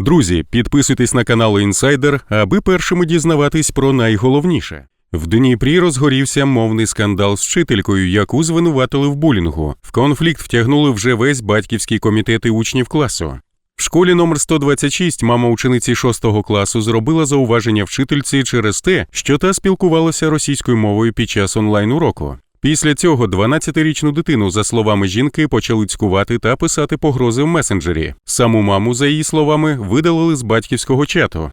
Друзі, підписуйтесь на канал Інсайдер, аби першими дізнаватись про найголовніше. В Дніпрі розгорівся мовний скандал з вчителькою, яку звинуватили в булінгу. В конфлікт втягнули вже весь батьківський комітет і учнів класу. В школі номер 126 мама учениці 6 класу зробила зауваження вчительці через те, що та спілкувалася російською мовою під час онлайн-уроку. Після цього 12-річну дитину, за словами жінки, почали цькувати та писати погрози в месенджері. Саму маму, за її словами, видалили з батьківського чату.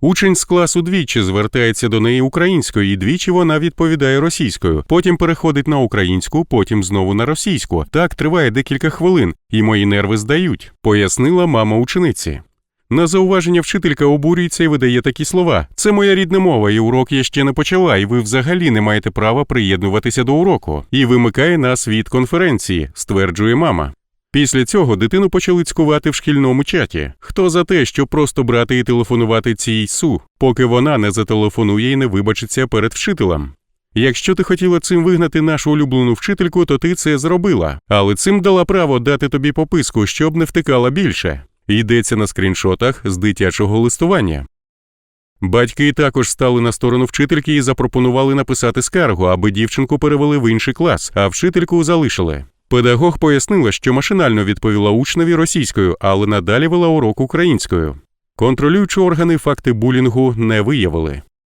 Учень з класу двічі звертається до неї українською, і двічі вона відповідає російською. Потім переходить на українську, потім знову на російську. Так триває декілька хвилин, і мої нерви здають, пояснила мама учениці. На зауваження вчителька обурюється і видає такі слова: це моя рідна мова, і урок я ще не почала, і ви взагалі не маєте права приєднуватися до уроку. І вимикає нас від конференції, стверджує мама. Після цього дитину почали цькувати в шкільному чаті. Хто за те, щоб просто брати і телефонувати цій су, поки вона не зателефонує і не вибачиться перед вчителем. Якщо ти хотіла цим вигнати нашу улюблену вчительку, то ти це зробила, але цим дала право дати тобі пописку, щоб не втикала більше. Йдеться на скріншотах з дитячого листування. Батьки також стали на сторону вчительки і запропонували написати скаргу, аби дівчинку перевели в інший клас, а вчительку залишили. Педагог пояснила, що машинально відповіла учневі російською, але надалі вела урок українською. Контролюючі органи факти булінгу не виявили.